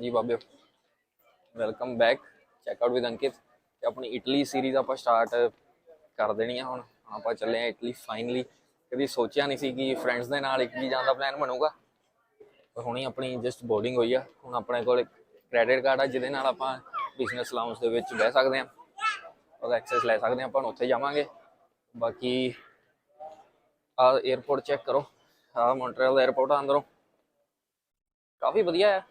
ਹਾਂਜੀ ਬਾਬੇ। Welcome back check out with Ankit ਤੇ ਆਪਣੀ ਇਟਲੀ ਸੀਰੀਜ਼ ਆਪਾਂ ਸਟਾਰਟ ਕਰ ਦੇਣੀ ਆ ਹੁਣ। ਆਪਾਂ ਚੱਲੇ ਆ ਇਟਲੀ ਫਾਈਨਲੀ ਕਦੀ ਸੋਚਿਆ ਨਹੀਂ ਸੀ ਕਿ ਫਰੈਂਡਸ ਦੇ ਨਾਲ ਇਟਲੀ ਜਾਣ ਦਾ ਪਲਾਨ ਬਣੂਗਾ। ਪਰ ਹੁਣੀ ਆਪਣੀ ਜਸਟ ਬੋਰਡਿੰਗ ਹੋਈ ਆ। ਹੁਣ ਆਪਣੇ ਕੋਲ ਇੱਕ ਕ੍ਰੈਡਿਟ ਕਾਰਡ ਆ, ਜਿਹਦੇ ਨਾਲ ਆਪਾਂ ਬਿਜ਼ਨਸ ਲਾਉਂਸ ਦੇ ਵਿੱਚ ਬਹਿ ਸਕਦੇ ਆ। ਉਹਦਾ ਐਕਸੈਸ ਲੈ ਸਕਦੇ ਆ। ਆਪਾਂ ਉੱਥੇ ਜਾਵਾਂਗੇ। ਬਾਕੀ ਆ 에어ਪੋਰਟ ਚੈੱਕ ਕਰੋ। ਆ ਮੌਂਟਰੀਅਲ ਦਾ 에어ਪੋਰਟ ਆ ਅੰਦਰੋਂ। ਕਾਫੀ ਵਧੀਆ ਆ।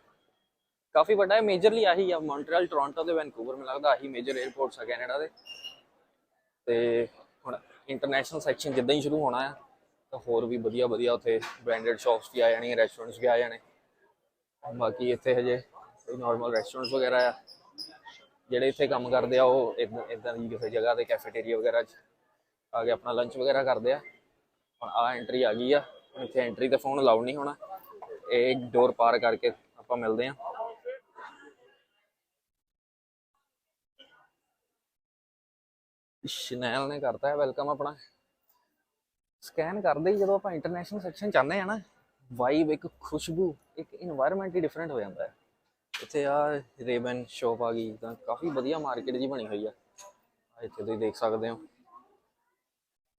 ਕਾਫੀ ਵੱਡਾ ਹੈ ਮੇਜਰਲੀ ਆਹੀ ਆ ਮੌਂਟਰੀਅਲ ਟੋਰਾਂਟੋ ਤੇ ਵੈਨਕੂਵਰ ਮੈਨੂੰ ਲੱਗਦਾ ਆਹੀ ਮੇਜਰ 에어ਪੋਰਟਸ ਆ ਕੈਨੇਡਾ ਦੇ। ਤੇ ਹੁਣ ਇੰਟਰਨੈਸ਼ਨਲ ਸੈਕਸ਼ਨ ਜਿੱਦਾਂ ਹੀ ਸ਼ੁਰੂ ਹੋਣਾ ਆ, ਤਾਂ ਹੋਰ ਵੀ ਵਧੀਆ ਵਧੀਆ ਉੱਥੇ ਬ੍ਰਾਂਡਡ ਸ਼ਾਪਸ ਵੀ ਆ ਜਾਣੀਆਂ ਰੈਸਟੋਰੈਂਟਸ ਵੀ ਆ ਜਾਣੇ। ਬਾਕੀ ਇੱਥੇ ਹਜੇ ਕੋਈ ਨਾਰਮਲ ਰੈਸਟੋਰੈਂਟਸ ਵਗੈਰਾ ਆ। ਜਿਹੜੇ ਇੱਥੇ ਕੰਮ ਕਰਦੇ ਆ, ਉਹ ਇਦਾਂ ਦੀ ਕਿਸੇ ਜਗ੍ਹਾ ਤੇ ਕੈਫੇਟੇਰੀਆ ਵਗੈਰਾ 'ਚ ਆ ਕੇ ਆਪਣਾ ਲੰਚ ਵਗੈਰਾ ਕਰਦੇ ਆ। ਹੁਣ ਆ ਐਂਟਰੀ ਆ ਗਈ ਆ, ਹੁਣ ਇੱਥੇ ਐਂਟਰੀ ਤੇ ਫੋਨ ਅਲਾਉਡ ਨਹੀਂ ਹੋਣਾ। ਇਹ ਡੋਰ ਪਾਰ ਕਰਕੇ ਆਪਾਂ ਮਿਲਦੇ ਆ। ਸ਼ਨੈਲ ਨੇ ਕਰਤਾ ਹੈ ਵੈਲਕਮ ਆਪਣਾ। ਸਕੈਨ ਕਰਦੇ ਹੀ ਜਦੋਂ ਆਪਾਂ ਇੰਟਰਨੈਸ਼ਨਲ ਸੈਕਸ਼ਨ ਚਾਹੁੰਦੇ ਆ ਨਾ ਵਾਈਬ ਇੱਕ ਖੁਸ਼ਬੂ, ਇੱਕ এনवायरमेंट ਹੀ ਡਿਫਰੈਂਟ ਹੋ ਜਾਂਦਾ ਹੈ। ਇੱਥੇ ਆ ਰੇਬਨ ਸ਼ੋਪ ਆ ਗਈ, ਤਾਂ ਕਾਫੀ ਵਧੀਆ ਮਾਰਕੀਟ ਜੀ ਬਣੀ ਹੋਈ ਆ। ਇੱਥੇ ਤੁਸੀਂ ਦੇਖ ਸਕਦੇ ਹੋ।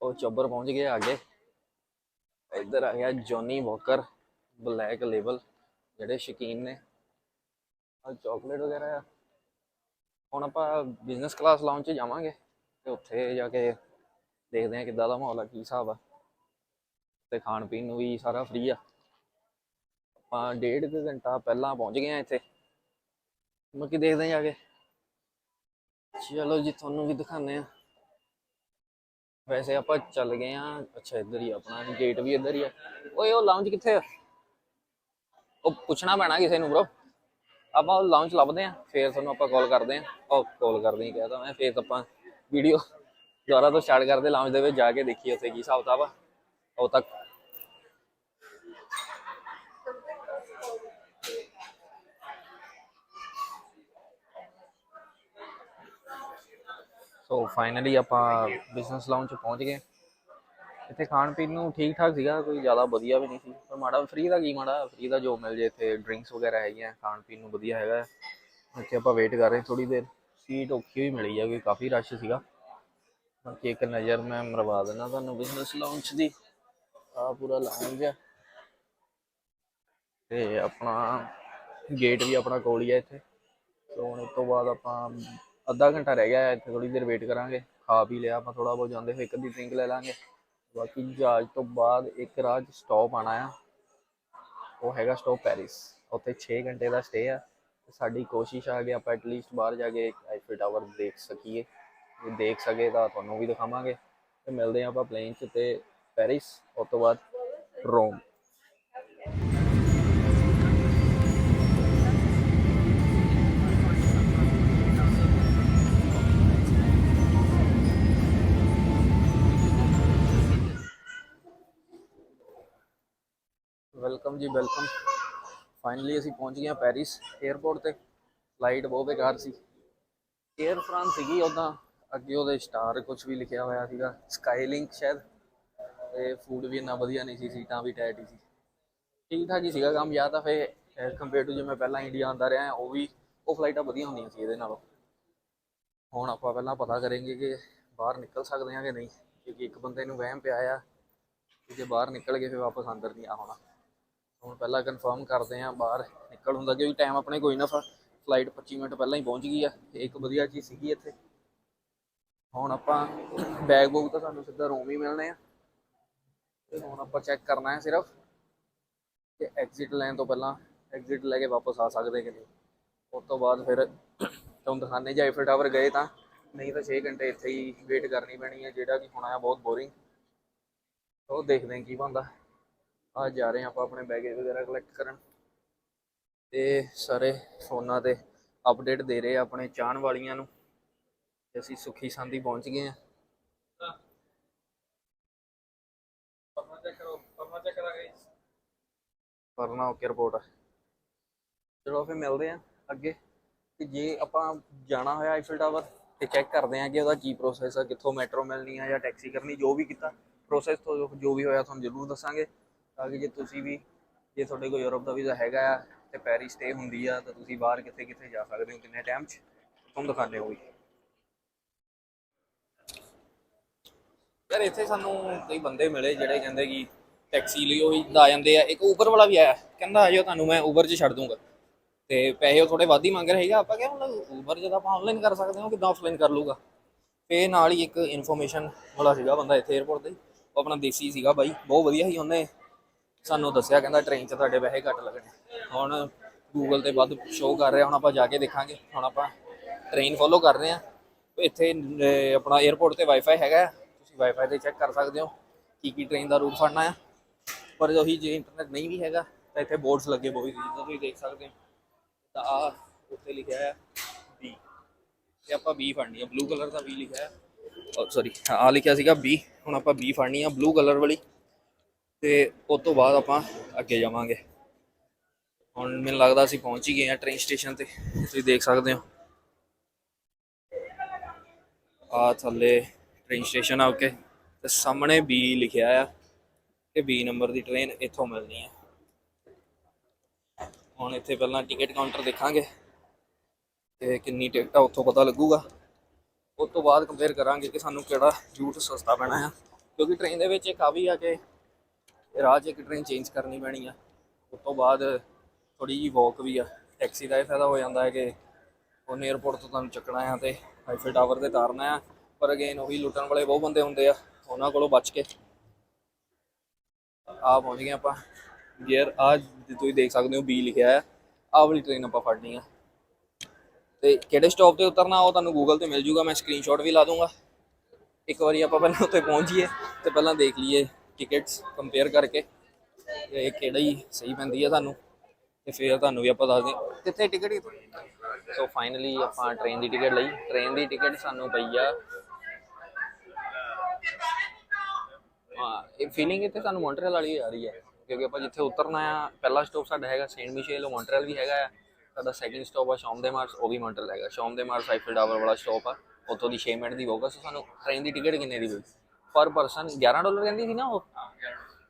ਉਹ ਚੌਬਰ ਪਹੁੰਚ ਗਏ ਅੱਗੇ। ਇੱਧਰ ਆ ਗਿਆ ਜੋਨੀ ਵਾਕਰ ਬਲੈਕ ਲੇਬਲ ਜਿਹੜੇ ਸ਼ਕੀਨ ਨੇ। ਆ ਚਾਕਲੇਟ ਵਗੈਰਾ ਹੁਣ ਆਪਾਂ ਬਿਜ਼ਨਸ ਕਲਾਸ ਲਾਉਂਚ ਜਾਵਾਂਗੇ। ਤੇ ਉੱਥੇ ਜਾ ਕੇ ਦੇਖਦੇ ਹਾਂ ਕਿੱਦਾਂ ਦਾ ਮਾਹੌਲ ਆ, ਕੀ ਹਿਸਾਬ ਆ। ਤੇ ਖਾਣ ਪੀਣ ਨੂੰ ਵੀ ਸਾਰਾ ਫ੍ਰੀ ਆ। ਆਪਾਂ ਡੇਢ ਕੁ ਘੰਟਾ ਪਹਿਲਾਂ ਪਹੁੰਚ ਗਏ ਆ ਇੱਥੇ। ਬਾਕੀ ਦੇਖਦੇ ਹਾਂ ਜਾ ਕੇ। ਚਲੋ ਜੀ, ਤੁਹਾਨੂੰ ਵੀ ਦਿਖਾਉਂਦੇ ਆ ਵੈਸੇ ਆਪਾਂ ਚੱਲ ਗਏ ਆ ਅੱਛਾ, ਇੱਧਰ ਹੀ ਆਪਣਾ ਗੇਟ ਵੀ ਇੱਧਰ ਹੀ ਆ। ਓਏ, ਉਹ ਲਾਉਂਜ ਕਿੱਥੇ ਆ? ਉਹ ਪੁੱਛਣਾ ਪੈਣਾ ਕਿਸੇ ਨੂੰ ਬ్రో ਆਪਾਂ ਉਹ ਲਾਉਂਜ ਲੱਭਦੇ ਆ ਫੇਰ ਤੁਹਾਨੂੰ ਆਪਾਂ ਕਾਲ ਕਰਦੇ ਆ ਉਹ ਕਾਲ ਕਰਦੇ ਹੀ ਕਹਤਾ ਮੈਂ, ਫੇਰ ਆਪਾਂ ਵੀਡੀਓ ਦੁਬਾਰਾ ਤੋਂ ਸਟਾਰਟ ਕਰਦੇ ਲਾਉਂਜ ਦੇ ਵਿੱਚ ਜਾ ਕੇ ਦੇਖੀਏ ਉੱਥੇ ਕੀ ਹਿਸਾਬ ਕਿਤਾਬ ਆ। ਤੱਕ। ਸੋ ਫਾਈਨਲੀ ਆਪਾਂ ਬਿਜ਼ਨਸ ਲਾਉਂਜ ਚ ਪਹੁੰਚ ਗਏ। ਇੱਥੇ ਖਾਣ ਪੀਣ ਨੂੰ ਠੀਕ ਠਾਕ ਸੀਗਾ, ਕੋਈ ਜ਼ਿਆਦਾ ਵਧੀਆ ਵੀ ਨਹੀਂ ਸੀ। ਪਰ ਮਾੜਾ ਫ੍ਰੀ ਦਾ ਕੀ ਮਾੜਾ ਫ੍ਰੀ ਦਾ ਜੋ ਮਿਲ ਜੇ, ਇੱਥੇ ਡਰਿੰਕਸ ਵਗੈਰਾ ਹੈਗੀਆਂ, ਖਾਣ ਪੀਣ ਨੂੰ ਵਧੀਆ ਹੈਗਾ। ਇੱਥੇ ਆਪਾਂ ਵੇਟ ਕਰ ਰਹੇ ਥੋੜੀ ਦੇਰ। ਸੀਟ ਔਖੀ ਹੋਈ, ਮਿਲੀ ਆ ਕਿ ਕਾਫੀ ਰਸ਼ ਸੀਗਾ। ਬਾਕੀ ਇੱਕ ਨਜ਼ਰ ਮੈਂ ਮਰਵਾ ਦਿੰਦਾ ਤੁਹਾਨੂੰ ਬਿਜ਼ਨਸ ਲਾਉਂਜ ਦੀ। ਆ ਪੂਰਾ ਲਾਉਂਜ ਆ। ਤੇ ਆਪਣਾ ਗੇਟ ਵੀ ਆਪਣਾ ਕੋਲ ਹੀ ਆ ਇੱਥੇ। ਸੋ ਹੁਣ ਉਸ ਤੋਂ ਬਾਅਦ ਆਪਾਂ ਅੱਧਾ ਘੰਟਾ ਰਹਿ ਗਿਆ, ਇੱਥੇ ਥੋੜੀ ਦੇਰ ਵੇਟ ਕਰਾਂਗੇ। ਖਾ ਪੀ ਲਿਆ ਆਪਾਂ ਥੋੜਾ ਬਹੁਤ, ਜਾਂਦੇ ਹੋਏ ਇੱਕ ਅੱਧੀ ਡਰਿੰਕ ਲੈ ਲਾਂਗੇ। ਬਾਕੀ ਜਹਾਜ਼ ਤੋਂ ਬਾਅਦ ਇੱਕ ਰਾਜ ਸਟਾਪ ਆਣਾ ਆ। ਉਹ ਹੈਗਾ ਸਟਾਪ ਪੈਰਿਸ ਉੱਥੇ 6 ਘੰਟੇ ਦਾ ਸਟੇ ਆ। ਸਾਡੀ ਕੋਸ਼ਿਸ਼ ਆ ਕਿ ਆਪਾਂ ਐਟਲੀਸਟ ਬਾਹਰ ਜਾ ਕੇ ਆਈਫਲ ਟਾਵਰ ਦੇਖ ਸਕੀਏ। ਜੇ ਦੇਖ ਸਕੇ ਤਾਂ ਤੁਹਾਨੂੰ ਵੀ ਦਿਖਾਵਾਂਗੇ। ਤੇ ਮਿਲਦੇ ਆ ਆਪਾਂ ਪਲੇਨ 'ਚ ਤੇ ਪੈਰਿਸ ਉਸ ਤੋਂ ਬਾਅਦ ਰੋਮ ਵੈਲਕਮ ਜੀ ਵੈਲਕਮ ਫਾਈਨਲੀ ਅਸੀਂ ਪਹੁੰਚ ਗਏ ਹਾਂ ਪੈਰਿਸ 에ਅਰਪੋਰਟ ਤੇ। ਫਲਾਈਟ ਬਹੁਤ ਬੇਕਾਰ ਸੀ। 에ਅਰ ਫਰਾਂਸ ਸੀਗੀ ਉਦਾਂ ਅੱਗੇ ਉਹਦੇ ਸਟਾਰ ਕੁਝ ਵੀ ਲਿਖਿਆ ਹੋਇਆ ਸੀਗਾ। ਸਕਾਈਲਿੰਕ ਸ਼ਾਇਦ। ਤੇ ਫੂਡ ਵੀ ਇੰਨਾ ਵਧੀਆ ਨਹੀਂ ਸੀ, ਸੀਟਾਂ ਵੀ ਟਾਈਟ ਹੀ ਸੀ। ਠੀਕ ਠਾਕ ਹੀ ਸੀਗਾ ਕੰਮ, ਜਾਂ ਤਾਂ ਫੇ ਕੰਪੇਅਰ ਟੂ ਜਿਵੇਂ ਪਹਿਲਾਂ ਇੰਡੀਆ ਆਉਂਦਾ ਰਿਹਾ, ਉਹ ਵੀ, ਉਹ ਫਲਾਈਟਾਂ ਵਧੀਆ ਹੁੰਦੀਆਂ ਸੀ ਇਹਦੇ ਨਾਲੋਂ। ਹੁਣ ਆਪਾਂ ਪਹਿਲਾਂ ਪਤਾ ਕਰਾਂਗੇ ਕਿ ਬਾਹਰ ਨਿਕਲ ਸਕਦੇ ਹਾਂ ਕਿ ਨਹੀਂ, ਕਿਉਂਕਿ ਇੱਕ ਬੰਦੇ ਨੂੰ ਵਹਿਮ ਪਿਆ ਆ ਕਿ ਜੇ ਬਾਹਰ ਨਿਕਲ ਗਏ, ਫਿਰ ਵਾਪਸ ਅੰਦਰ ਨਹੀਂ ਆ ਹੋਣਾ। ਹੁਣ ਪਹਿਲਾਂ ਕਨਫਰਮ ਕਰਦੇ ਆਂ ਬਾਹਰ ਨਿਕਲ ਹੁੰਦਾ ਕਿਉਂਕਿ ਟਾਈਮ ਆਪਣੇ ਕੋਈ ਨਾ ਫਲਾਈਟ 25 ਮਿੰਟ ਪਹਿਲਾਂ ਹੀ ਪਹੁੰਚ ਗਈ ਆ। ਤੇ ਇੱਕ ਵਧੀਆ ਚੀਜ਼ ਸੀਗੀ ਇੱਥੇ। ਹੁਣ ਆਪਾਂ ਬੈਗ ਬੂਗ ਤਾਂ ਸਾਨੂੰ ਸਿੱਧਾ ਰੂਮ ਹੀ ਮਿਲਣੇ ਆ। ਤੇ ਹੁਣ ਆਪਾਂ ਚੈੱਕ ਕਰਨਾ ਹੈ ਸਿਰਫ ਕਿ ਐਗਜ਼ਿਟ ਲੈਣ ਤੋਂ ਪਹਿਲਾਂ ਐਗਜ਼ਿਟ ਲੈ ਕੇ ਵਾਪਸ ਆ ਸਕਦੇ ਕਿ ਨਹੀਂ। ਉਸ ਤੋਂ ਬਾਅਦ ਫਿਰ ਤੁਹਾਨੂੰ ਦਿਖਾਣੇ ਜੇ ਆਈਫਲ ਟਾਵਰ ਗਏ ਤਾਂ। ਨਹੀਂ ਤਾਂ 6 ਘੰਟੇ ਇੱਥੇ ਹੀ ਵੇਟ ਕਰਨੀ ਪੈਣੀ ਹੈ ਜਿਹੜਾ ਕਿ ਹੋਣਾ ਆ ਬਹੁਤ ਬੋਰਿੰਗ ਉਹ ਦੇਖਦੇ ਹਾਂ ਕੀ ਬਣਦਾ। ਆ ਜਾ ਰਹੇ ਹਾਂ ਆਪਾਂ ਆਪਣੇ ਬੈਗੇਜ ਵਗੈਰਾ ਕਲੈਕਟ ਕਰਨ। ਤੇ ਸਾਰੇ ਫੋਨਾਂ ਤੇ ਅਪਡੇਟ ਦੇ ਰਹੇ ਆਪਣੇ ਚਾਹਣ ਵਾਲੀਆਂ ਨੂੰ। ਤੇ ਅਸੀਂ ਸੁਖੀ ਸੰਦੀ ਪਹੁੰਚ ਗਏ ਆ ਕਰਨਾ ਓਕੇ ਰਿਪੋਰਟ ਚਲੋ ਫਿਰ ਮਿਲਦੇ ਆ ਅੱਗੇ। ਤੇ ਜੇ ਆਪਾਂ ਜਾਣਾ ਹੋਇਆ ਆਈਫਲ ਟਾਵਰ ਤੇ ਚੈੱਕ ਕਰਦੇ ਆ ਕਿ ਉਹਦਾ ਕੀ ਪ੍ਰੋਸੈਸ ਆ ਕਿੱਥੋਂ ਮੈਟਰੋ ਮਿਲਣੀ ਆ ਜਾਂ ਟੈਕਸੀ ਕਰਨੀ ਜੋ ਵੀ ਕੀਤਾ। ਪ੍ਰੋਸੈਸ ਤੋਂ ਜੋ ਵੀ ਹੋਇਆ ਤੁਹਾਨੂੰ ਜ਼ਰੂਰ ਦੱਸਾਂਗੇ। ਤਾਂ ਕਿ ਜੇ ਤੁਸੀਂ ਵੀ, ਜੇ ਤੁਹਾਡੇ ਕੋਲ ਯੂਰਪ ਦਾ ਵੀਜ਼ਾ ਹੈਗਾ ਆ ਤੇ ਪੈਰਿਸ ਸਟੇ ਹੁੰਦੀ ਆ, ਤਾਂ ਤੁਸੀਂ ਬਾਹਰ ਕਿੱਥੇ ਕਿੱਥੇ ਜਾ ਸਕਦੇ ਹੋ, ਕਿੰਨੇ ਟਾਈਮ 'ਚ? ਤੁਹਾਨੂੰ ਦਿਖਾਣੇ ਹੋਈ ਯਾਰ ਇੱਥੇ ਸਾਨੂੰ ਕਈ ਬੰਦੇ ਮਿਲੇ ਜਿਹੜੇ ਕਹਿੰਦੇ ਕਿ ਟੈਕਸੀ ਲਈ ਉਹ ਆ ਜਾਂਦੇ ਆ। ਇੱਕ ਉਬਰ ਵਾਲਾ ਵੀ ਆਇਆ, ਕਹਿੰਦਾ ਆਜੋ ਤੁਹਾਨੂੰ ਮੈਂ ਉਬਰ 'ਚ ਛੱਡ ਦੂੰਗਾ। ਤੇ ਪੈਸੇ ਉਹ ਥੋੜੇ ਵੱਧ ਹੀ ਮੰਗ ਰਹੇ ਸੀਗਾ, ਆਪਾਂ ਕਿਹਾ ਮਤਲਬ ਉਬਰ ਜਦ ਆਪਾਂ ਆਨਲਾਈਨ ਕਰ ਸਕਦੇ ਹਾਂ ਕਿਦਾਂ ਆਫਲਾਈਨ ਕਰ ਲੂਗਾ ਤੇ ਨਾਲ ਹੀ ਇੱਕ ਇਨਫੋਰਮੇਸ਼ਨ ਵਾਲਾ ਸੀਗਾ ਬੰਦਾ ਇੱਥੇ 에어ਪੋਰਟ ਤੇ, ਉਹ ਆਪਣਾ ਦੇਸੀ ਸੀਗਾ ਬਾਈ, ਬਹੁਤ ਵਧੀਆ ਸੀ ਉਹਨੇ। ਸਾਨੂੰ ਦੱਸਿਆ, ਕਹਿੰਦਾ ਟ੍ਰੇਨ 'ਚ ਤੁਹਾਡੇ ਪੈਸੇ ਘੱਟ ਲੱਗਣੇ। ਹੁਣ ਗੂਗਲ ਤੇ ਵੱਧ ਸ਼ੋਅ ਕਰ ਰਿਹਾ, ਹੁਣ ਆਪਾਂ ਜਾ ਕੇ ਦੇਖਾਂਗੇ। ਹੁਣ ਆਪਾਂ ਟ੍ਰੇਨ ਫੋਲੋ ਕਰ ਰਹੇ ਆ ਇੱਥੇ ਆਪਣਾ 에어ਪੋਰਟ ਤੇ ਵਾਈਫਾਈ ਹੈਗਾ ਤੁਸੀਂ ਵਾਈਫਾਈ ਤੇ ਚੈੱਕ ਕਰ ਸਕਦੇ ਹੋ ਕੀ ਕੀ ਟ੍ਰੇਨ ਦਾ ਰੂਟ ਫੜਨਾ ਆ। ਪਰ ਉਹੀ ਜੇ ਇੰਟਰਨੈਟ ਨਹੀਂ ਵੀ ਹੈਗਾ, ਤਾਂ ਇੱਥੇ ਬੋਰਡਸ ਲੱਗੇ ਬਹੁਤ ਜਿੱਦਾਂ ਤੁਸੀਂ ਦੇਖ ਸਕਦੇ ਹੋ। ਤਾਂ ਆ ਉੱਤੇ ਲਿਖਿਆ ਆ ਬੀ ਤੇ ਆਪਾਂ ਬੀ ਫੜਨੀ ਆ ਬਲੂ ਕਲਰ ਦਾ ਬੀ ਲਿਖਿਆ ਹੈ ਸੌਰੀ ਆ oh, ਲਿਖਿਆ ਸੀਗਾ ਬੀ ਹੁਣ ਆਪਾਂ ਬੀ ਫੜਨੀ ਆ ਬਲੂ ਕਲਰ ਵਾਲੀ। ਤੇ ਉਸ ਤੋਂ ਬਾਅਦ ਆਪਾਂ ਅੱਗੇ ਜਾਵਾਂਗੇ। ਹੁਣ ਮੈਨੂੰ ਲੱਗਦਾ ਅਸੀਂ ਪਹੁੰਚ ਹੀ ਗਏ ਆ ਟ੍ਰੇਨ ਸਟੇਸ਼ਨ ਤੇ। ਤੁਸੀਂ ਦੇਖ ਸਕਦੇ ਹੋ। ਆ ਥੱਲੇ ਟ੍ਰੇਨ ਸਟੇਸ਼ਨ ਆ ਓਕੇ ਤੇ ਸਾਹਮਣੇ ਬੀ ਲਿਖਿਆ ਆ ਕਿ ਬੀ ਨੰਬਰ ਦੀ ਟ੍ਰੇਨ ਇੱਥੋਂ ਮਿਲਣੀ ਹੈ ਹੁਣ ਇੱਥੇ ਪਹਿਲਾਂ ਟਿਕਟ ਕਾਊਂਟਰ ਦੇਖਾਂਗੇ ਤੇ ਕਿੰਨੀ ਟਿਕਟ ਆ, ਉੱਥੋਂ ਪਤਾ ਲੱਗੂਗਾ। ਉਸ ਤੋਂ ਬਾਅਦ ਕੰਪੇਅਰ ਕਰਾਂਗੇ ਕਿ ਸਾਨੂੰ ਕਿਹੜਾ ਰੂਟ ਸਸਤਾ ਪੈਣਾ ਆ। ਕਿਉਂਕਿ ਟ੍ਰੇਨ ਦੇ ਵਿੱਚ ਇੱਕ ਆ ਵੀ ਆ ਕਿ ਰਾਹ 'ਚ ਇੱਕ ਟ੍ਰੇਨ ਚੇਂਜ ਕਰਨੀ ਪੈਣੀ ਆ। ਉਸ ਤੋਂ ਬਾਅਦ ਥੋੜੀ ਜਿਹੀ ਵਾਕ ਵੀ ਆ। ਟੈਕਸੀ ਦਾ ਇਹ ਫਾਇਦਾ ਹੋ ਜਾਂਦਾ ਹੈ ਕਿ ਉਹਨੇ 에어ਪੋਰਟ ਤੋਂ ਤੁਹਾਨੂੰ ਚੱਕਣਾ ਆ ਤੇ ਹਾਈਫੇ ਟਾਵਰ ਤੇ ਤਾਰਨਾ ਆ। ਪਰ ਅਗੇਨ ਉਹੀ ਲੁੱਟਣ ਵਾਲੇ ਬਹੁਤ ਬੰਦੇ ਹੁੰਦੇ ਆ, ਉਹਨਾਂ ਕੋਲੋਂ ਬਚ ਕੇ। ਆ ਪਹੁੰਚ ਗਏ ਆਪਾਂ। ਗੇਅਰ ਆ ਤੁਸੀਂ ਦੇਖ ਸਕਦੇ ਹੋ ਬੀ ਲਿਖਿਆ ਆ। ਆਹ ਵਾਲੀ ਟ੍ਰੇਨ ਆਪਾਂ ਫੜਨੀ ਆ। ਤੇ ਕਿਹੜੇ ਸਟਾਪ ਤੇ ਉਤਰਨਾ, ਉਹ ਤੁਹਾਨੂੰ ਗੂਗਲ ਤੇ ਮਿਲ ਜੂਗਾ। ਮੈਂ ਸਕਰੀਨਸ਼ਾਟ ਵੀ ਲਾ ਦੂੰਗਾ। ਇੱਕ ਵਾਰੀ ਆਪਾਂ ਪਹਿਲਾਂ ਉੱਥੇ ਪਹੁੰਚ ਜਾਈਏ ਤੇ ਪਹਿਲਾਂ ਦੇਖ ਲਈਏ। ਟਿਕਟਸ ਕੰਪੇਅਰ ਕਰਕੇ ਇਹ ਕਿਹੜੀ ਸਹੀ ਪੈਂਦੀ ਆ ਤੁਹਾਨੂੰ ਤੇ ਫਿਰ ਤੁਹਾਨੂੰ ਵੀ ਆਪਾਂ ਦੱਸ ਦੇ ਕਿੱਥੇ ਟਿਕਟ ਸੋ ਫਾਈਨਲੀ ਆਪਾਂ ਟ੍ਰੇਨ ਦੀ ਟਿਕਟ ਲਈ। ਟ੍ਰੇਨ ਦੀ ਟਿਕਟ ਸਾਨੂੰ ਪਈ ਆ। ਹਾਂ ਇਹ ਫੀਲਿੰਗ ਇੱਥੇ ਸਾਨੂੰ ਮੌਂਟਰੀਅਲ ਵਾਲੀ ਆ ਰਹੀ ਹੈ ਕਿਉਂਕਿ ਆਪਾਂ ਜਿੱਥੇ ਉਤਰਨਾ ਆ ਪਹਿਲਾ ਸਟਾਪ ਸਾਡਾ ਹੈਗਾ ਸੇਂਟ ਮਿਸ਼ੇਲ ਉਹ ਮੌਂਟਰੀਅਲ ਵੀ ਹੈਗਾ ਆ। ਸਾਡਾ ਸੈਕਿੰਡ ਸਟਾਪ ਆ ਸ਼ਾਮ ਦੇ ਮਾਰਸ ਉਹ ਵੀ ਮੌਂਟਰੀਅਲ ਹੈਗਾ। ਸ਼ਾਮ ਦੇ ਮਾਰਸ ਆਈਫਲ ਟਾਵਰ ਵਾਲਾ ਸਟਾਪ ਆ। ਉੱਥੋਂ ਦੀ 6 ਮਿੰਟ ਦੀ ਹੋਊਗਾ ਸੋ ਸਾਨੂੰ ਟ੍ਰੇਨ ਦੀ ਟਿਕਟ ਕਿੰਨੇ ਦੀ ਪਈ ਪਰ ਪਰਸਨ 11 ਡਾਲਰ ਕਹਿੰਦੀ ਸੀ ਨਾ ਉਹ?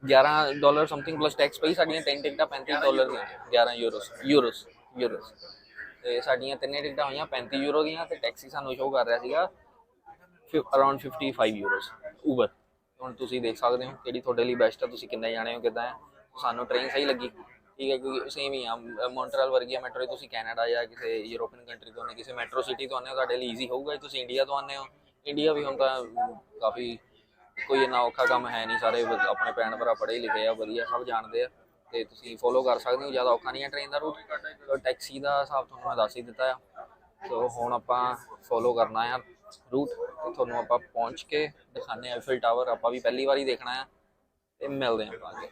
11 ਡਾਲਰ ਸਮਥਿੰਗ ਪਲੱਸ ਟੈਕਸ ਪਈ ਸਾਡੀਆਂ ਤਿੰਨ ਟਿਕਟਾਂ 35 ਡਾਲਰ ਦੀਆਂ। 11 ਯੂਰੋਸ ਯੂਰੋਸ ਯੂਰੋਸ ਤੇ ਸਾਡੀਆਂ ਤਿੰਨੇ ਟਿਕਟਾਂ ਹੋਈਆਂ 35 ਯੂਰੋ ਦੀਆਂ ਤੇ ਟੈਕਸੀ ਸਾਨੂੰ ਸ਼ੋਅ ਕਰ ਰਿਹਾ ਸੀਗਾ ਅਰਾਊਂਡ 55 ਯੂਰੋਸ ਉਬਰ ਹੁਣ ਤੁਸੀਂ ਦੇਖ ਸਕਦੇ ਹੋ ਕਿਹੜੀ ਤੁਹਾਡੇ ਲਈ ਬੈਸਟ ਆ ਤੁਸੀਂ ਕਿੰਨੇ ਜਾਣੇ ਹੋ ਕਿੱਦਾਂ ਹੈ ਸਾਨੂੰ ਟ੍ਰੇਨ ਸਹੀ ਲੱਗੀ। ਠੀਕ ਹੈ ਕਿਉਂਕਿ ਸੇਮ ਹੀ ਆ ਮੌਂਟਰੀਅਲ ਵਰਗੀ ਮੈਟਰੋ ਤੁਸੀਂ ਕੈਨੇਡਾ ਜਾਂ ਕਿਸੇ ਯੂਰੋਪੀਅਨ ਕੰਟਰੀ ਤੋਂ ਆਉਂਦੇ ਕਿਸੇ ਮੈਟਰੋ ਸਿਟੀ ਤੋਂ ਆਉਂਦੇ ਹੋ ਤੁਹਾਡੇ ਲਈ ਈਜ਼ੀ ਹੋਊਗਾ। ਜੇ ਤੁਸੀਂ ਇੰਡੀਆ ਤੋਂ ਆਉਂਦੇ ਹੋ ਇੰਡੀਆ ਵੀ ਹੁਣ ਤਾਂ ਕਾਫੀ ਕੋਈ ਇੰਨਾ ਔਖਾ ਕੰਮ ਹੈ ਨਹੀਂ, ਸਾਰੇ ਵ- ਆਪਣੇ ਭੈਣ ਭਰਾ ਪੜ੍ਹੇ ਲਿਖੇ ਆ, ਵਧੀਆ ਸਭ ਜਾਣਦੇ ਆ, ਤੇ ਤੁਸੀਂ ਫੋਲੋ ਕਰ ਸਕਦੇ ਹੋ, ਜ਼ਿਆਦਾ ਔਖਾ ਨਹੀਂ ਹੈ ਟ੍ਰੇਨ ਦਾ ਰੂਟ ਟੈਕਸੀ ਦਾ ਹਿਸਾਬ ਤੁਹਾਨੂੰ ਮੈਂ ਦੱਸ ਹੀ ਦਿੱਤਾ ਆ। ਸੋ ਹੁਣ ਆਪਾਂ ਫੋਲੋ ਕਰਨਾ ਆ ਰੂਟ ਤੇ ਤੁਹਾਨੂੰ ਆਪਾਂ ਪਹੁੰਚ ਕੇ ਦਿਖਾਣੇ ਆ ਫਿਲ ਟਾਵਰ ਆਪਾਂ ਵੀ ਪਹਿਲੀ ਵਾਰੀ ਦੇਖਣਾ ਆ, ਤੇ ਮਿਲਦੇ ਆ ਆਪਾਂ ਅੱਗੇ।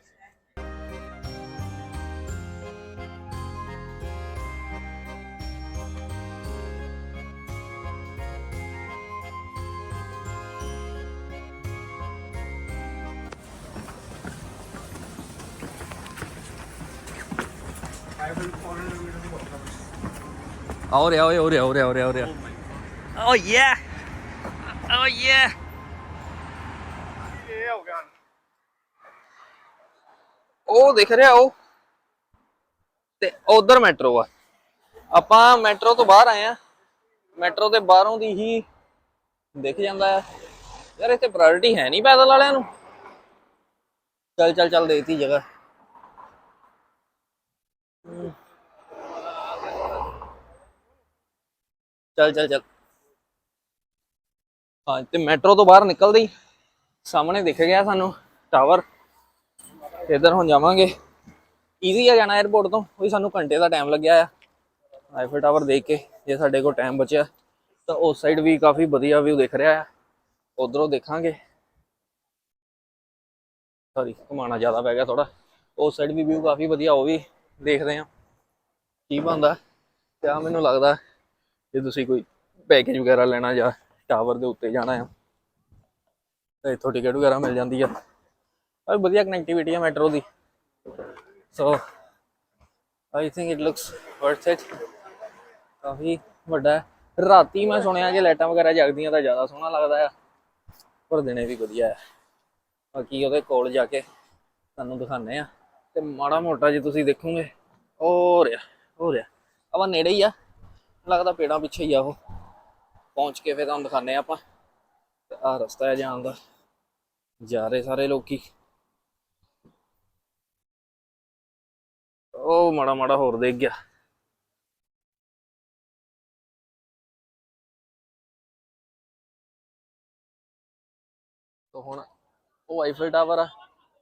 ਹੋ ਰਿਹਾ ਹੋ ਰਿਹਾ ਹੋ ਰਿਹਾ ਹੋ ਰਿਹਾ ਹੋ ਰਿਹਾ ਓ ਯਾ ਓ ਯਾ ਇਹ ਹੋ ਗਿਆ ਉਹ ਦਿਖ ਰਿਹਾ ਉਹ ਤੇ ਉਧਰ ਮੈਟਰੋ ਆ ਆਪਾਂ ਮੈਟਰੋ ਤੋਂ ਬਾਹਰ ਆਏ ਆ। ਮੈਟਰੋ ਦੇ ਬਾਹਰੋਂ ਦੀ ਹੀ ਦਿਖ ਜਾਂਦਾ ਆ। ਯਾਰ ਇੱਥੇ ਪ੍ਰਾਇੋਰਟੀ ਹੈ ਨਹੀਂ ਪੈਦਲ ਵਾਲਿਆਂ ਨੂੰ। ਚੱਲ ਚੱਲ ਚੱਲ ਦੇਤੀ ਜਗ੍ਹਾ। ਚੱਲ ਚੱਲ ਚੱਲ। ਹਾਂ, ਤੇ ਮੈਟਰੋ ਤੋਂ ਬਾਹਰ ਨਿਕਲਦੇ ਹੀ ਸਾਹਮਣੇ ਦਿਖ ਗਿਆ ਸਾਨੂੰ ਟਾਵਰ। ਤੇ ਇੱਧਰ ਹੁਣ ਜਾਵਾਂਗੇ। ਈਜ਼ੀ ਆ ਜਾਣਾ 에어ਪੋਰਟ ਤੋਂ। ਕੋਈ ਸਾਨੂੰ ਘੰਟੇ ਦਾ ਟਾਈਮ ਲੱਗਿਆ ਆ। ਆਈਫਲ ਟਾਵਰ ਦੇਖ ਕੇ, ਜੇ ਸਾਡੇ ਕੋਲ ਟਾਈਮ ਬਚਿਆ, ਤਾਂ ਉਸ ਸਾਈਡ ਵੀ ਕਾਫੀ ਵਧੀਆ ਵਿਊ ਦਿਖ ਰਿਹਾ ਆ। ਉਧਰੋਂ ਦੇਖਾਂਗੇ। ਸੌਰੀ ਘੁਮਾਣਾ ਜ਼ਿਆਦਾ ਪੈ ਗਿਆ ਥੋੜਾ ਉਸ ਸਾਈਡ ਵੀ ਵਿਊ ਕਾਫੀ ਵਧੀਆ, ਉਹ ਵੀ ਦੇਖਦੇ ਆ ਕੀ ਬੰਦਾ ਤੇ ਆ ਮੈਨੂੰ ਲੱਗਦਾ ਜੇ ਤੁਸੀਂ ਕੋਈ ਪੈਕੇਜ ਵਗੈਰਾ ਲੈਣਾ ਜਾਂ ਟਾਵਰ ਦੇ ਉੱਤੇ ਜਾਣਾ ਆ, ਤਾਂ ਇੱਥੋਂ ਟਿਕਟ ਵਗੈਰਾ ਮਿਲ ਜਾਂਦੀ ਆ। ਪਰ ਵਧੀਆ ਕਨੈਕਟੀਵਿਟੀ ਆ metro the. So I think it looks worth it ਕਾਫੀ ਵੱਡਾ ਹੈ। ਰਾਤੀ ਮੈਂ ਸੁਣਿਆ ਕਿ ਲਾਈਟਾਂ ਵਗੈਰਾ ਜਗਦੀਆਂ ਤਾਂ ਜ਼ਿਆਦਾ ਸੋਹਣਾ ਲੱਗਦਾ ਆ, ਪਰ ਦਿਨੇ ਵੀ ਵਧੀਆ ਹੈ। ਬਾਕੀ ਉਹਦੇ ਕੋਲ ਜਾ ਕੇ ਤੁਹਾਨੂੰ ਦਿਖਾਣੇ ਆ ਤੇ ਮਾੜਾ ਮੋਟਾ ਜੇ ਤੁਸੀਂ ਦੇਖੋਗੇ ਹੋ ਰਿਹਾ ਹੋ ਰਿਹਾ ਆਪਾਂ ਨੇੜੇ ਹੀ ਆ, ਲੱਗਦਾ ਪੇੜਾਂ ਪਿੱਛੇ ਹੀ ਆ ਉਹ। ਪਹੁੰਚ ਕੇ ਫੇਰ ਤੁਹਾਨੂੰ ਦਿਖਾਣੇ ਆਪਾਂ। ਆ ਰਸਤਾ ਹੈ ਜਾਣ ਦਾ। ਜਾ ਰਹੇ ਸਾਰੇ ਲੋਕੀ। ਉਹ ਮਾੜਾ ਮਾੜਾ ਹੋਰ ਦੇਖ ਗਿਆ। ਤੋ ਹੁਣ ਉਹ ਆਈਫਲ ਟਾਵਰ ਆ।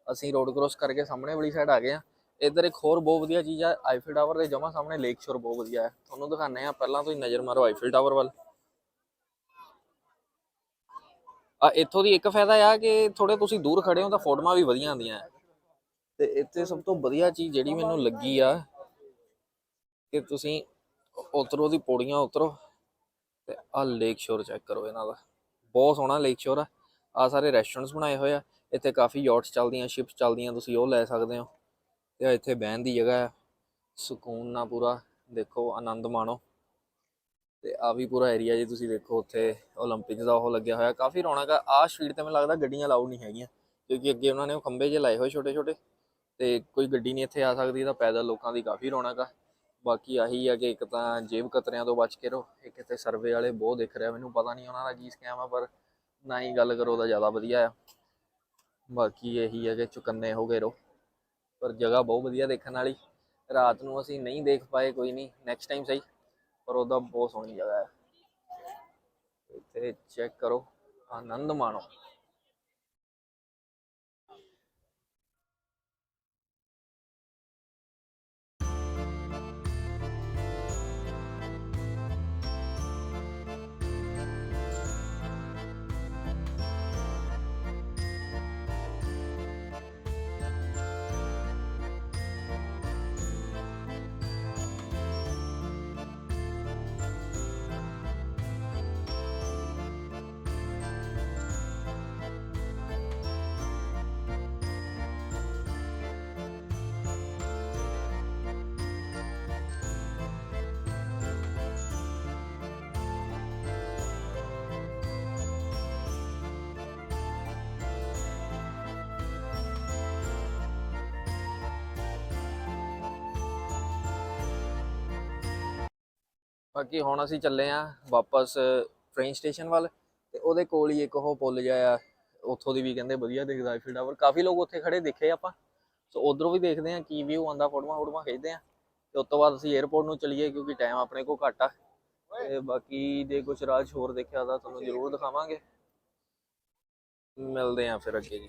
ਅਸੀਂ ਰੋਡ ਕ੍ਰੋਸ ਕਰਕੇ ਸਾਹਮਣੇ ਵਾਲੀ ਸਾਈਡ ਆ ਗਏ ਆ ਇੱਧਰ ਇੱਕ ਹੋਰ ਬਹੁਤ ਵਧੀਆ ਚੀਜ਼ ਆ ਆਈਫਲ ਟਾਵਰ ਦੇ ਜਮਾ ਸਾਹਮਣੇ ਲੇਕ ਸ਼ੋਰ ਬਹੁਤ ਵਧੀਆ ਹੈ। ਤੁਹਾਨੂੰ ਦਿਖਾਣੇ ਆ ਪਹਿਲਾਂ ਤੁਸੀਂ ਨਜ਼ਰ ਮਾਰੋ ਆਈਫਲ ਟਾਵਰ ਵੱਲ। ਆ, ਇੱਥੋਂ ਦੀ ਇੱਕ ਫਾਇਦਾ ਆ ਕਿ ਥੋੜੇ ਤੁਸੀਂ ਦੂਰ ਖੜੇ ਹੋ ਤਾਂ ਫੋਟੋਆਂ ਵੀ ਵਧੀਆ ਆਉਂਦੀਆਂ। ਹੈ। ਤੇ ਇੱਥੇ ਸਭ ਤੋਂ ਵਧੀਆ ਚੀਜ਼ ਜਿਹੜੀ ਮੈਨੂੰ ਲੱਗੀ ਆ ਕਿ ਤੁਸੀਂ ਉਤਰੋ ਦੀ ਪੌੜੀਆਂ ਉਤਰੋ ਤੇ ਆ ਲੇਕ ਸ਼ੋਰ ਚੈੱਕ ਕਰੋ ਇਹਨਾਂ ਦਾ। ਬਹੁਤ ਸੋਹਣਾ ਲੇਕ ਸ਼ੋਰ ਆ। ਆ ਸਾਰੇ ਰੈਸਟੋਰੈਂਟਸ ਬਣਾਏ ਹੋਏ ਆ। ਇੱਥੇ ਕਾਫੀ ਯਾਟਸ ਚੱਲਦੀਆਂ ਸ਼ਿਪਸ ਚੱਲਦੀਆਂ, ਤੁਸੀਂ ਉਹ ਲੈ ਸਕਦੇ ਹੋ। ਤੇ ਇੱਥੇ ਬਹਿਣ ਦੀ ਜਗ੍ਹਾ ਹੈ। ਸਕੂਨ ਨਾਲ ਪੂਰਾ ਦੇਖੋ, ਆਨੰਦ ਮਾਣੋ। ਤੇ ਆ ਵੀ ਪੂਰਾ ਏਰੀਆ ਜੇ ਤੁਸੀਂ ਦੇਖੋ, ਉੱਥੇ 올림픽ਸ ਦਾ ਉਹ ਲੱਗਿਆ ਹੋਇਆ। ਕਾਫੀ ਰੌਣਕ ਆ। ਆਹ ਸਟਰੀਟ ਤੇ ਮੈਨੂੰ ਲੱਗਦਾ ਗੱਡੀਆਂ ਅਲਾਉਡ ਨਹੀਂ ਹੈਗੀਆਂ, ਕਿਉਂਕਿ ਅੱਗੇ ਉਹਨਾਂ ਨੇ ਉਹ ਖੰਬੇ ਜੇ ਲਾਏ ਹੋਏ ਛੋਟੇ ਛੋਟੇ ਤੇ ਕੋਈ ਗੱਡੀ ਨਹੀਂ ਇੱਥੇ ਆ ਸਕਦੀ, ਤਾਂ ਪੈਦਲ ਲੋਕਾਂ ਦੀ ਕਾਫੀ ਰੌਣਕ ਆ। ਬਾਕੀ ਆਹੀ ਆ ਕਿ ਇੱਕ ਤਾਂ ਜੇਬ ਕਤਰਿਆਂ ਤੋਂ ਬਚ ਕੇ ਰਹੋ। ਇੱਕ ਇੱਥੇ ਸਰਵੇ ਵਾਲੇ ਬਹੁਤ ਦਿਖ ਰਿਹਾ ਮੈਨੂੰ ਪਤਾ ਨਹੀਂ ਉਹਨਾਂ ਦਾ ਕੀ ਸਕੈਮ ਆ, ਪਰ ਨਾ ਹੀ ਗੱਲ ਕਰੋ ਤਾਂ ਜ਼ਿਆਦਾ ਵਧੀਆ ਆ। ਬਾਕੀ ਇਹੀ ਹੈ ਕਿ ਚੁਕੰਨੇ ਹੋ ਗਏ ਰਹੋ। ਪਰ ਜਗ੍ਹਾ ਬਹੁਤ ਵਧੀਆ ਦੇਖਣ ਵਾਲੀ। ਰਾਤ ਨੂੰ ਅਸੀਂ ਨਹੀਂ ਦੇਖ ਪਾਏ ਕੋਈ ਨਹੀਂ। ਨੈਕਸਟ ਟਾਈਮ ਸਹੀ। ਪਰ ਉਹਦਾ ਬਹੁਤ ਸੋਹਣੀ ਜਗ੍ਹਾ ਹੈ। ਇੱਥੇ ਚੈੱਕ ਕਰੋ। ਆਨੰਦ ਮਾਣੋ। ਬਾਕੀ ਹੁਣ ਅਸੀਂ ਚੱਲੇ ਆ ਵਾਪਸ ਟ੍ਰੇਨ ਸਟੇਸ਼ਨ ਵੱਲ ਤੇ ਉਹਦੇ ਕੋਲ ਹੀ ਇੱਕ ਉਹ ਪੁੱਲ ਜਿਹਾ ਆ, ਉੱਥੋਂ ਦੀ ਵੀ ਕਹਿੰਦੇ ਵਧੀਆ ਦਿਖਦਾ ਹੈ ਟਾਵਰ ਕਾਫੀ ਲੋਕ ਉੱਥੇ ਖੜੇ ਦੇਖੇ ਆਪਾਂ। ਸੋ ਉਧਰੋਂ ਵੀ ਦੇਖਦੇ ਆ ਕੀ ਵਿਊ ਆਉਂਦਾ, ਫੋਟੋਆਂ ਫੋਟੋਆਂ ਖਿੱਚਦੇ ਆ ਤੇ ਉਸ ਤੋਂ ਬਾਅਦ ਅਸੀਂ 에어ਪੋਰਟ ਨੂੰ ਚਲੀਏ ਕਿਉਂਕਿ ਟਾਈਮ ਆਪਣੇ ਕੋਲ ਘੱਟ ਆ। ਤੇ ਬਾਕੀ ਜੇ ਕੁਝ ਰਾਜ ਹੋਰ ਦੇਖਿਆ ਤਾਂ ਤੁਹਾਨੂੰ ਜ਼ਰੂਰ ਦਿਖਾਵਾਂਗੇ। ਮਿਲਦੇ ਆ ਫਿਰ ਅੱਗੇ ਜੀ।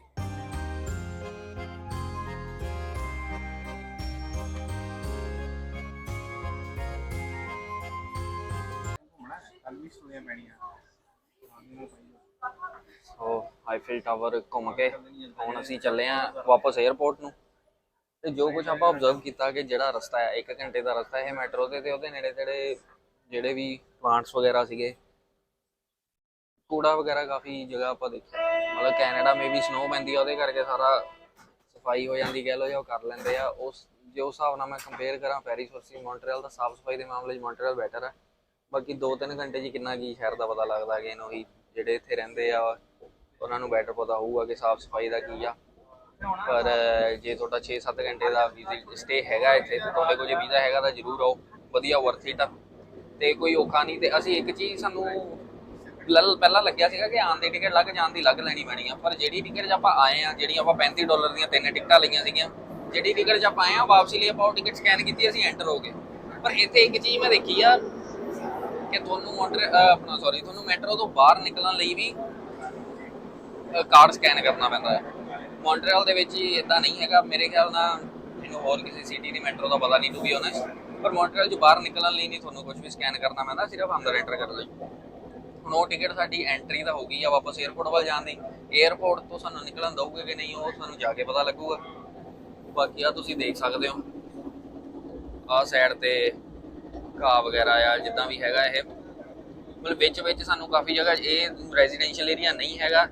ਸੋ ਆਈਫਿਲ ਟਾਵਰ ਘੁੰਮ ਕੇ ਹੁਣ ਅਸੀਂ ਚੱਲੇ ਆ ਵਾਪਸ 에어ਪੋਰਟ ਨੂੰ। ਤੇ ਜੋ ਕੁਝ ਆਪਾਂ ਆਬਜ਼ਰਵ ਕੀਤਾ ਕਿ ਜਿਹੜਾ ਰਸਤਾ ਹੈ 1 ਘੰਟੇ ਦਾ ਰਸਤਾ ਹੈ ਮੈਟਰੋ ਤੇ ਤੇ ਉਹਦੇ ਨੇੜੇ ਤੇੜੇ ਜਿਹੜੇ ਵੀ ਪਲਾਂਟਸ ਵਗੈਰਾ ਸੀਗੇ, ਕੂੜਾ ਵਗੈਰਾ ਕਾਫੀ ਜਗ੍ਹਾ ਆਪਾਂ ਦੇਖਿਆ। ਮਤਲਬ ਕੈਨੇਡਾ ਮੇ ਸਨੋ ਪੈਂਦੀ ਆ, ਉਹਦੇ ਕਰਕੇ ਸਾਰਾ ਸਫ਼ਾਈ ਹੋ ਜਾਂਦੀ ਕਹਿ ਲੋ ਜਾਂ ਕਰ ਲੈਂਦੇ ਆ। ਉਸ, ਜੇ ਹਿਸਾਬ ਨਾਲ ਮੈਂ ਕੰਪੇਅਰ ਕਰਾਂ ਪੈਰਿਸ ਵਰਸੀ ਮੌਂਟਰੀਅਲ ਦਾ ਸਾਫ਼ ਸਫ਼ਾਈ ਦੇ ਮਾਮਲੇ 'ਚ ਮੌਂਟਰੀਅਲ ਬੈਟਰ ਹੈ ਬਾਕੀ 2-3 ਘੰਟੇ 'ਚ ਕਿੰਨਾ ਕੀ ਸ਼ਹਿਰ ਦਾ ਪਤਾ ਲੱਗਦਾ ਕਿ ਇਹਨੂੰ ਹੀ ਜਿਹੜੇ ਇੱਥੇ ਰਹਿੰਦੇ ਆ, ਉਹਨਾਂ ਨੂੰ ਬੈਟਰ ਪਤਾ ਹੋਊਗਾ ਕਿ ਸਾਫ਼ ਸਫ਼ਾਈ ਦਾ ਕੀ ਆ। ਪਰ ਜੇ ਤੁਹਾਡਾ 6-7 ਘੰਟੇ ਦਾ ਵਿਜ਼ਿਟ ਸਟੇ ਹੈਗਾ ਇੱਥੇ, ਤੇ ਤੁਹਾਡੇ ਕੋਲ ਜੇ ਵੀਜ਼ਾ ਹੈਗਾ ਤਾਂ ਜ਼ਰੂਰ ਆਓ, ਵਧੀਆ ਵਰਥ ਇਟ ਆ। ਤੇ ਕੋਈ ਔਖਾ ਨਹੀਂ, ਤੇ ਅਸੀਂ ਇੱਕ ਚੀਜ਼ ਸਾਨੂੰ ਪਹਿਲਾਂ ਲੱਗਿਆ ਸੀਗਾ ਕਿ ਆਉਣ ਦੀ ਟਿਕਟ ਲੱਗ ਜਾਣ ਦੀ ਲੱਗ ਲੈਣੀ ਪੈਣੀ ਆ, ਪਰ ਜਿਹੜੀ ਟਿਕਟ ਆਪਾਂ ਆਏ ਆ ਜਿਹੜੀ ਆਪਾਂ 35 ਡਾਲਰ ਦੀਆਂ ਤਿੰਨ ਟਿਕਟਾਂ ਲਈਆਂ ਸੀਗੀਆਂ, ਜਿਹੜੀ ਟਿਕਟ 'ਚ ਆਪਾਂ ਆਏ ਆ, ਵਾਪਸੀ ਲਈ ਆਪਾਂ ਉਹ ਟਿਕਟ ਸਕੈਨ ਕੀਤੀ, ਅਸੀਂ ਐਂਟਰ ਹੋ ਗਏ। ਪਰ ਇੱਥੇ ਇੱਕ ਚੀਜ਼ ਮੈਂ ਦੇਖੀ ਆ ਕਿ ਤੁਹਾਨੂੰ ਮੋਟਰ ਆਪਣਾ ਸੌਰੀ ਤੁਹਾਨੂੰ ਮੈਟਰੋ ਤੋਂ ਬਾਹਰ ਨਿਕਲਣ ਲਈ ਵੀ ਕਾਰਡ ਸਕੈਨ ਕਰਨਾ ਪੈਂਦਾ ਹੈ। ਮੌਂਟਰੀਅਲ ਦੇ ਵਿੱਚ ਹੀ ਇਦਾਂ ਨਹੀਂ ਹੈਗਾ। ਮੇਰੇ ਖਿਆਲ ਨਾਲ ਮੈਨੂੰ ਹੋਰ ਕਿਸੇ ਸਿਟੀ ਦੀ ਮੈਟਰੋ ਦਾ ਪਤਾ ਨਹੀਂ ਟੂ ਬੀ ਓਨੈਸਟ ਪਰ ਮੌਂਟਰੀਅਲ ਜੋ ਬਾਹਰ ਨਿਕਲਣ ਲਈ ਨਹੀਂ ਤੁਹਾਨੂੰ ਕੁਝ ਵੀ ਸਕੈਨ ਕਰਨਾ ਪੈਂਦਾ, ਸਿਰਫ ਅੰਦਰ ਐਂਟਰ ਕਰਨ ਲਈ। ਹੁਣ ਉਹ ਟਿਕਟ ਸਾਡੀ ਐਂਟਰੀ ਦਾ ਹੋ ਗਈ ਆ ਵਾਪਸ 에어ਪੋਰਟ ਵੱਲ ਜਾਣ ਦੀ। 에어ਪੋਰਟ ਤੋਂ ਸਾਨੂੰ ਨਿਕਲਣ ਦਊਗੇ ਕਿ ਨਹੀਂ, ਉਹ ਸਾਨੂੰ ਜਾ ਕੇ ਪਤਾ ਲੱਗੂਗਾ। ਬਾਕੀ ਆ ਤੁਸੀਂ ਦੇਖ ਸਕਦੇ ਹੋ। ਆ ਸਾਈਡ ਤੇ ਘਾਹ ਵਗੈਰਾ ਆ, ਜਿੱਦਾਂ ਵੀ ਹੈਗਾ ਇਹ। ਮਤਲਬ ਵਿੱਚ ਵਿੱਚ ਸਾਨੂੰ ਕਾਫੀ ਜਗ੍ਹਾ ਇਹ ਰੈਜ਼ੀਡੈਂਸ਼ੀਅਲ ਏਰੀਆ ਨਹੀਂ ਹੈਗਾ,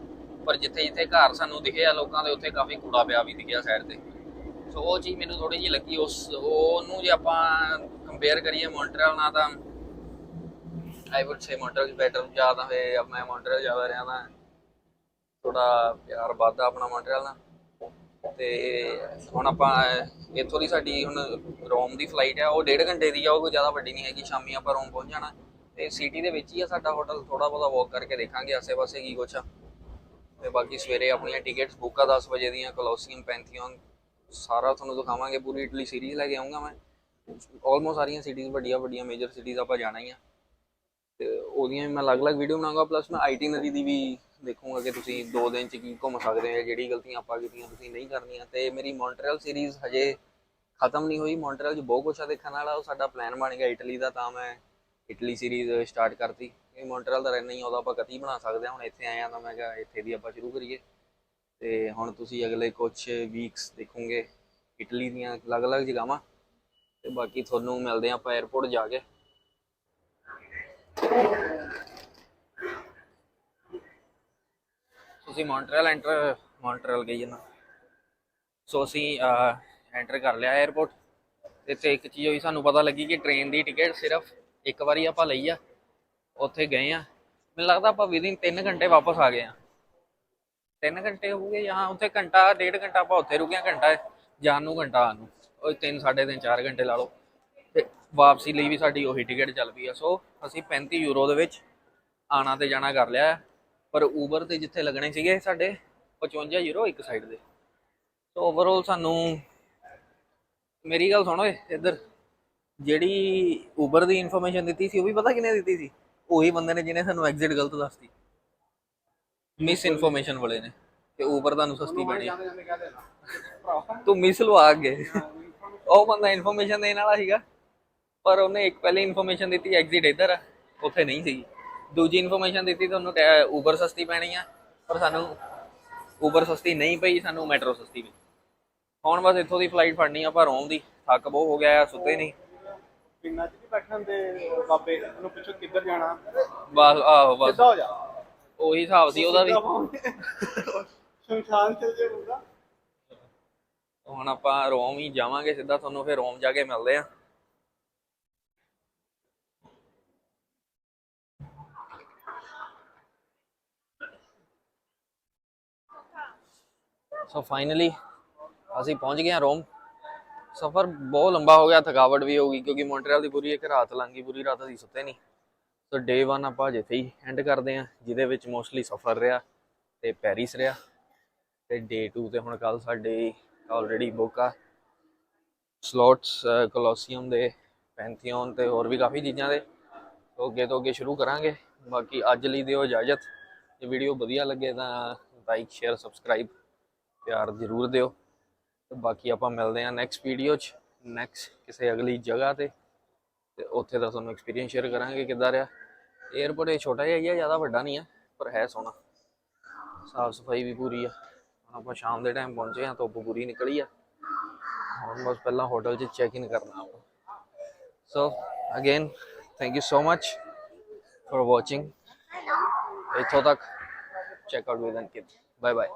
ਪਰ ਜਿੱਥੇ ਜਿੱਥੇ ਘਰ ਸਾਨੂੰ ਦਿਖੇ ਆ ਲੋਕਾਂ ਦੇ, ਉੱਥੇ ਕਾਫੀ ਕੂੜਾ ਪਿਆ ਵੀ ਦਿਖਿਆ ਸਾਈਡ ਤੇ। ਸੋ ਉਹ ਚੀਜ਼ ਮੈਨੂੰ ਥੋੜੀ ਜਿਹੀ ਲੱਗੀ, ਉਸ ਉਹਨੂੰ ਜੇ ਆਪਾਂ ਕੰਪੇਅਰ ਕਰੀਏ ਮੌਂਟਰੀਅਲ ਨਾਲ ਤਾਂ I would say Montreal better ਜ਼ਿਆਦਾ ਹੋਏ ਮੈਂ ਮੌਂਟਰੀਅਲ ਜ਼ਿਆਦਾ ਰਿਹਾ ਤਾਂ ਥੋੜਾ ਪਿਆਰ ਵੱਧਦਾ ਆਪਣਾ ਮੌਂਟਰੀਅਲ ਨਾਲ। ਤੇ ਹੁਣ ਆਪਾਂ ਇੱਥੋਂ ਦੀ ਸਾਡੀ ਹੁਣ ਰੋਮ ਦੀ ਫਲਾਈਟ ਆ, ਉਹ ਡੇਢ ਘੰਟੇ ਦੀ ਆ, ਉਹ ਕੋਈ ਜ਼ਿਆਦਾ ਵੱਡੀ ਨਹੀਂ ਹੈਗੀ, ਸ਼ਾਮੀ ਆਪਾਂ ਰੋਮ ਪਹੁੰਚ ਜਾਣਾ। ਤੇ ਸਿਟੀ ਦੇ ਵਿੱਚ ਹੀ ਆ ਸਾਡਾ ਹੋਟਲ ਥੋੜਾ ਬਹੁਤਾ ਵਾਕ ਕਰਕੇ ਦੇਖਾਂਗੇ ਆਸੇ-ਪਾਸੇ ਕੀ ਕੁਛ ਆ। ਤੇ ਬਾਕੀ ਸਵੇਰੇ ਆਪਣੀਆਂ ਟਿਕਟਸ ਬੁੱਕ ਆ 10 ਵਜੇ ਦੀਆਂ ਕੋਲੋਸੀਅਮ ਪੈਂਥੀਓਨ ਸਾਰਾ ਤੁਹਾਨੂੰ ਦਿਖਾਵਾਂਗੇ, ਪੂਰੀ ਇਟਲੀ ਸੀਰੀਜ਼ ਲੈ ਕੇ ਆਉਂਗਾ ਮੈਂ। ਆਲਮੋਸਟ ਸਾਰੀਆਂ ਸਿਟੀਜ਼ ਵੱਡੀਆਂ ਵੱਡੀਆਂ ਮੇਜਰ ਸਿਟੀਜ਼ ਆਪਾਂ ਜਾਣਾ ਹੀ ਆ। ਤੇ ਉਹਦੀਆਂ ਵੀ ਮੈਂ ਅਲੱਗ-ਅਲੱਗ ਵੀਡੀਓ ਬਣਾਉਂਗਾ ਪਲੱਸ ਮੈਂ ਆਈਟੀਨਰੀ ਦੀ ਵੀ ਦੇਖੂੰਗਾ ਕਿ ਤੁਸੀਂ 2 ਦਿਨ ਚ ਕੀ ਘੁੰਮ ਸਕਦੇ ਹੋ ਜਿਹੜੀ ਗਲਤੀਆਂ ਆਪਾਂ ਕੀਤੀਆਂ ਤੁਸੀਂ ਨਹੀਂ ਕਰਨੀਆਂ। ਤੇ ਮੇਰੀ ਮੌਂਟਰੀਅਲ ਸੀਰੀਜ਼ ਹਜੇ ਖਤਮ ਨਹੀਂ ਹੋਈ। ਮੌਂਟਰੀਅਲ 'ਚ ਬਹੁਤ ਕੁਛ ਆ ਦੇਖਣ ਵਾਲਾ ਉਹ ਸਾਡਾ ਪਲਾਨ ਬਣ ਗਿਆ ਇਟਲੀ ਦਾ ਤਾਂ ਮੈਂ ਇਟਲੀ ਸੀਰੀਜ਼ ਸਟਾਰਟ ਕਰਤੀ। ਇਹ ਮੌਂਟਰੀਅਲ ਦਾ ਰਹਿਣਾ ਹੀ ਆ, ਆਪਾਂ ਕਤੀ ਬਣਾ ਸਕਦੇ ਹਾਂ ਹੁਣ ਇੱਥੇ ਆਏ ਆ ਤਾਂ ਮੈਂ ਕਿਹਾ ਇੱਥੇ ਦੀ ਆਪਾਂ ਸ਼ੁਰੂ ਕਰੀਏ। ਤੇ ਹੁਣ ਤੁਸੀਂ ਅਗਲੇ ਕੁਝ ਵੀਕਸ ਦੇਖੋਗੇ ਇਟਲੀ ਦੀਆਂ ਅਲੱਗ-ਅਲੱਗ ਜਗ੍ਹਾਵਾਂ। ਤੇ ਬਾਕੀ ਤੁਹਾਨੂੰ ਮਿਲਦੇ ਆ ਆਪਾਂ 에어ਪੋਰਟ ਜਾ ਕੇ। ਤੁਸੀਂ ਮੌਂਟਰੀਅਲ ਐਂਟਰ ਮੌਂਟਰੀਅਲ ਗਈ ਜਨਾ। ਸੋ ਅਸੀਂ ਐਂਟਰ ਕਰ ਲਿਆ 에어ਪੋਰਟ ਤੇ ਤੇ ਇੱਕ ਚੀਜ਼ ਹੋਈ, ਸਾਨੂੰ ਪਤਾ ਲੱਗੀ ਕਿ ਟ੍ਰੇਨ ਦੀ ਟਿਕਟ ਸਿਰਫ ਇੱਕ ਵਾਰੀ ਆਪਾਂ ਲਈ ਆ। ਉੱਥੇ ਗਏ ਆ। ਮੈਨੂੰ ਲੱਗਦਾ ਆਪਾਂ ਵਿਦਿਨ 3 ਘੰਟੇ ਵਾਪਸ ਆ ਗਏ ਆ। 3 ਘੰਟੇ ਹੋ ਗਏ, ਜਾਂ ਉੱਥੇ ਘੰਟਾ, ਡੇਢ ਘੰਟਾ ਆਪਾਂ ਉੱਥੇ ਰੁਕੇ ਆ, ਘੰਟਾ ਜਾਣ ਨੂੰ, ਘੰਟਾ ਆਉਣ ਨੂੰ। ਉਹ 3 3.5 4 ਘੰਟੇ ਲਾ ਲਓ। ਤੇ ਵਾਪਸੀ ਲਈ ਵੀ ਸਾਡੀ ਉਹੀ ਟਿਕਟ ਚੱਲ ਪਈ ਆ। ਸੋ ਅਸੀਂ 35 ਯੂਰੋ ਦੇ ਵਿੱਚ ਆਣਾ ਤੇ ਜਾਣਾ ਕਰ ਲਿਆ। ਪਰ ਊਬਰ ਤੇ ਜਿੱਥੇ ਲੱਗਣੇ ਸੀਗੇ ਸਾਡੇ 55 ਯੂਰੋ ਇੱਕ ਸਾਈਡ ਦੇ। ਸੋ ਓਵਰਆਲ ਸਾਨੂੰ ਮੇਰੀ ਗੱਲ ਸੁਣੋ ਇੱਧਰ ਜਿਹੜੀ ਊਬਰ ਦੀ ਇਨਫੋਰਮੇਸ਼ਨ ਦਿੱਤੀ ਸੀ ਉਹ ਵੀ ਪਤਾ ਕਿਨੇ ਦਿੱਤੀ ਸੀ? ਉਹੀ ਬੰਦੇ ਨੇ ਜਿਹਨੇ ਸਾਨੂੰ ਐਗਜ਼ਿਟ ਗਲਤ ਦੱਸਤੀ। ਮਿਸ ਇਨਫੋਰਮੇਸ਼ਨ ਵਾਲੇ ਨੇ ਤੇ ਊਬਰ ਤੁਹਾਨੂੰ ਸਸਤੀ ਪੈਣੀ। ਤੂੰ ਮਿਸ ਲਵਾ ਅੱਗੇ। ਉਹ ਬੰਦਾ ਇਨਫੋਰਮੇਸ਼ਨ ਦੇਣ ਵਾਲਾ ਸੀਗਾ ਪਰ ਉਹਨੇ ਇੱਕ ਪਹਿਲੇ ਇਨਫੋਰਮੇਸ਼ਨ ਦਿੱਤੀ ਐਗਜ਼ਿਟ ਇੱਧਰ ਆ ਉੱਥੇ ਨਹੀਂ ਸੀ ਦੂਜੀ ਇਨਫੋਰਮੇਸ਼ਨ ਦਿੱਤੀ ਤੁਹਾਨੂੰ ਊਬਰ ਸਸਤੀ ਪੈਣੀ ਆ ਪਰ ਸਾਨੂੰ ਊਬਰ ਸਸਤੀ ਨਹੀਂ ਪਈ ਸਾਨੂੰ ਮੈਟਰੋ ਸਸਤੀ ਪਈ ਹੁਣ ਬਸ ਇੱਥੋਂ ਦੀ ਫਲਾਈਟ ਫੜਨੀ ਆ ਪਰ ਰੋਮ ਦੀ ਥੱਕ ਬਹੁਤ ਹੋ ਗਿਆ ਆ ਸੁੱਤੇ ਨਹੀਂ। ਪਿੰਡਾਂ 'ਚ ਬੈਠਣ ਦੇ ਬਾਬੇ ਨੂੰ ਪੁੱਛੋ ਕਿੱਧਰ ਜਾਣਾ। ਬਸ ਆਹੋ ਬਸ। ਸਿੱਧਾ ਹੋ ਜਾ। ਉਹੀ ਹਿਸਾਬ ਸੀ ਉਹਦਾ ਵੀ। ਸ਼ਮਸ਼ਾਨ ਚਲ ਜੇ ਬੰਦਾ ਹੁਣ ਆਪਾਂ ਰੋਮ ਹੀ ਜਾਵਾਂਗੇ ਸਿੱਧਾ ਤੁਹਾਨੂੰ ਫਿਰ ਰੋਮ ਜਾ ਕੇ ਮਿਲਦੇ ਆ। ਸੋ ਫਾਈਨਲੀ ਅਸੀਂ ਪਹੁੰਚ ਗਏ ਹਾਂ ਰੋਮ। ਸਫ਼ਰ ਬਹੁਤ ਲੰਬਾ ਹੋ ਗਿਆ, ਥਕਾਵਟ ਵੀ ਹੋ ਗਈ, ਕਿਉਂਕਿ ਮੌਂਟਰੀਅਲ ਦੀ ਪੂਰੀ ਇੱਕ ਰਾਤ ਲੰਘ ਗਈ, ਪੂਰੀ ਰਾਤ ਅਸੀਂ ਸੁੱਤੇ ਨਹੀਂ। ਸੋ ਡੇ 1 ਆਪਾਂ ਜਿੱਥੇ ਹੀ ਐਂਡ ਕਰਦੇ ਹਾਂ, ਜਿਹਦੇ ਵਿੱਚ ਮੋਸਟਲੀ ਸਫ਼ਰ ਰਿਹਾ ਤੇ ਪੈਰਿਸ ਰਿਹਾ। ਤੇ ਡੇ 2 ਤੇ ਹੁਣ ਕੱਲ ਸਾਡੇ ਆਲਰੇਡੀ ਬੁੱਕ ਆ। ਸਲੋਟਸ ਕੋਲੋਸੀਅਮ ਦੇ ਪੈਂਥੀਓਨ ਤੇ ਹੋਰ ਵੀ ਕਾਫੀ ਚੀਜ਼ਾਂ ਦੇ। ਸੋ ਅੱਗੇ ਤੋਂ ਅੱਗੇ ਸ਼ੁਰੂ ਕਰਾਂਗੇ। ਬਾਕੀ ਅੱਜ ਲਈ ਦਿਓ ਇਜਾਜ਼ਤ। ਜੇ ਵੀਡੀਓ ਵਧੀਆ ਲੱਗੇ ਤਾਂ ਲਾਈਕ ਸ਼ੇਅਰ ਸਬਸਕ੍ਰਾਈਬ ਪਿਆਰ ਜ਼ਰੂਰ ਦਿਓ। ਤੇ ਬਾਕੀ ਆਪਾਂ ਮਿਲਦੇ ਹਾਂ ਨੈਕਸਟ ਵੀਡੀਓ 'ਚ। ਨੈਕਸਟ ਕਿਸੇ ਅਗਲੀ ਜਗ੍ਹਾ ਤੇ। ਤੇ ਉੱਥੇ ਦਾ ਤੁਹਾਨੂੰ ਐਕਸਪੀਰੀਅੰਸ ਸ਼ੇਅਰ ਕਰਾਂਗੇ ਕਿੱਦਾਂ ਰਿਹਾ। 에어ਪੋਰਟ ਇਹ ਛੋਟਾ ਜਿਹਾ ਹੀ ਆ ਜ਼ਿਆਦਾ ਵੱਡਾ ਨਹੀਂ ਆ, ਪਰ ਹੈ ਸੋਹਣਾ। ਸਾਫ਼ ਸਫ਼ਾਈ ਵੀ ਪੂਰੀ ਆ। ਹੁਣ ਆਪਾਂ ਸ਼ਾਮ ਦੇ ਟਾਈਮ ਪਹੁੰਚੇ ਆ ਧੁੱਪ ਪੂਰੀ ਨਿਕਲੀ ਆ। ਹੁਣ ਬਸ ਪਹਿਲਾਂ ਹੋਟਲ 'ਚ ਚੈੱਕ ਇਨ ਕਰਨਾ ਆਪਾਂ। So again thank you so much for watching ਇੱਥੋਂ ਤੱਕ check out with Ankit bye bye